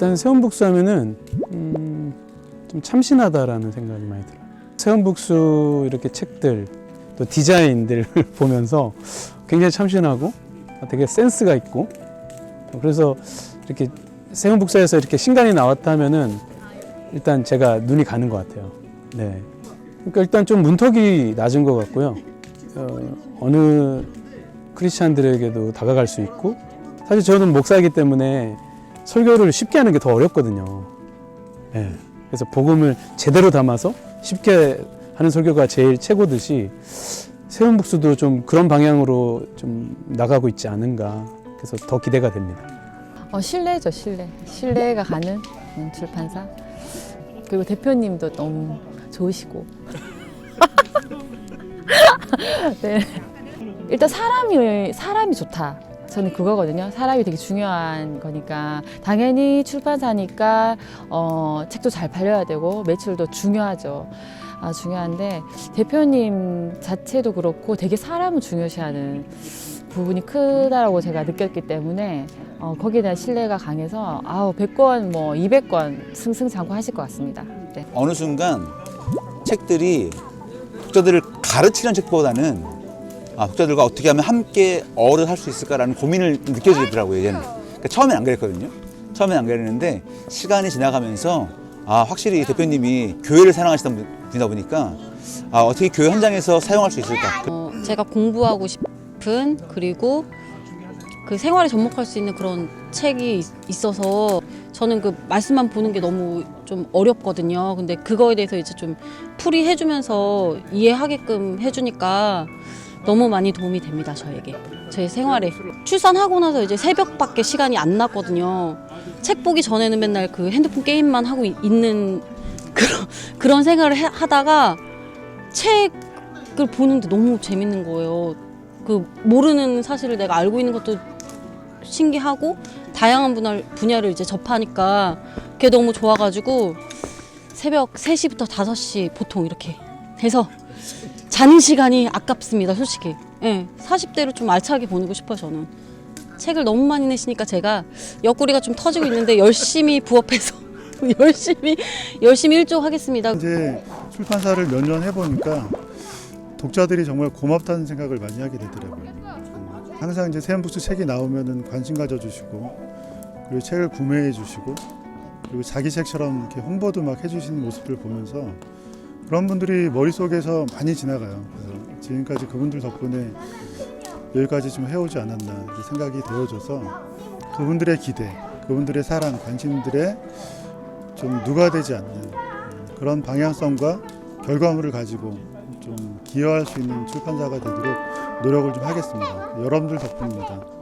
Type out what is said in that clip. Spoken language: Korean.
일단 세원북수 하면은 음, 좀 참신하다라는 생각이 많이 들어요. 세원북수 이렇게 책들 또 디자인들 보면서 굉장히 참신하고 되게 센스가 있고 그래서 이렇게 세원북사에서 이렇게 신간이 나왔다면은 일단 제가 눈이 가는 것 같아요. 네. 그러니까 일단 좀 문턱이 낮은 것 같고요. 어, 어느 크리스찬들에게도 다가갈 수 있고 사실 저는 목사이기 때문에 설교를 쉽게 하는 게 더 어렵거든요. 예. 그래서 복음을 제대로 담아서 쉽게 하는 설교가 제일 최고듯이 세운복수도 좀 그런 방향으로 좀 나가고 있지 않은가. 그래서 더 기대가 됩니다. 어, 신뢰죠, 신뢰. 신뢰가 가는 음, 출판사. 그리고 대표님도 너무 좋으시고. 네. 일단 사람이 사람이 좋다. 저는 그거거든요. 사람이 되게 중요한 거니까 당연히 출판사니까 어, 책도 잘 팔려야 되고 매출도 중요하죠. 아, 중요한데 대표님 자체도 그렇고 되게 사람을 중요시하는 부분이 크다라고 제가 느꼈기 때문에 어, 거기에 대한 신뢰가 강해서 아우 100권 뭐 200권 승승장구 하실 것 같습니다. 네. 어느 순간 책들이 독자들을 가르치는 책보다는 아, 독자들과 어떻게 하면 함께 어를 할 수 있을까라는 고민을 느껴지더라고요, 얘는. 그러니까 처음엔 안 그랬거든요. 처음엔 안 그랬는데 시간이 지나가면서 아, 확실히 대표님이 교회를 사랑하시던 분이다 보니까 아, 어떻게 교회 현장에서 사용할 수 있을까. 어, 제가 공부하고 싶은 그리고 그 생활에 접목할 수 있는 그런 책이 있- 있어서 저는 그 말씀만 보는 게 너무 좀 어렵거든요. 근데 그거에 대해서 이제 좀 풀이해주면서 이해하게끔 해주니까 너무 많이 도움이 됩니다, 저에게. 제 생활에. 출산하고 나서 이제 새벽밖에 시간이 안 났거든요. 책 보기 전에는 맨날 그 핸드폰 게임만 하고 이- 있는 그런, 그런 생활을 해- 하다가 책을 보는데 너무 재밌는 거예요. 그 모르는 사실을 내가 알고 있는 것도 신기하고 다양한 분야, 분야를 이제 접하니까 그게 너무 좋아가지고 새벽 3시부터 5시 보통 이렇게 해서 자는 시간이 아깝습니다, 솔직히. 예, 40대로 좀 알차게 보내고 싶어요, 저는. 책을 너무 많이 내시니까 제가 옆구리가 좀 터지고 있는데 열심히 부업해서 열심히 열심히 일조하겠습니다. 이제 출판사를 몇 년 해보니까 독자들이 정말 고맙다는 생각을 많이 하게 되더라고요. 음, 항상 이제 세연북스 책이 나오면은 관심 가져주시고 그리고 책을 구매해 주시고 그리고 자기 책처럼 이렇게 홍보도 막 해주시는 모습들 보면서 그런 분들이 머릿속에서 많이 지나가요. 그래서 지금까지 그분들 덕분에 여기까지 좀 해오지 않았나 생각이 되어져서 그분들의 기대, 그분들의 사랑, 관심들에 좀 누가 되지 않는 음, 그런 방향성과 결과물을 가지고 좀 기여할 수 있는 출판사가 되도록 노력을 좀 하겠습니다. 여러분들 덕분입니다.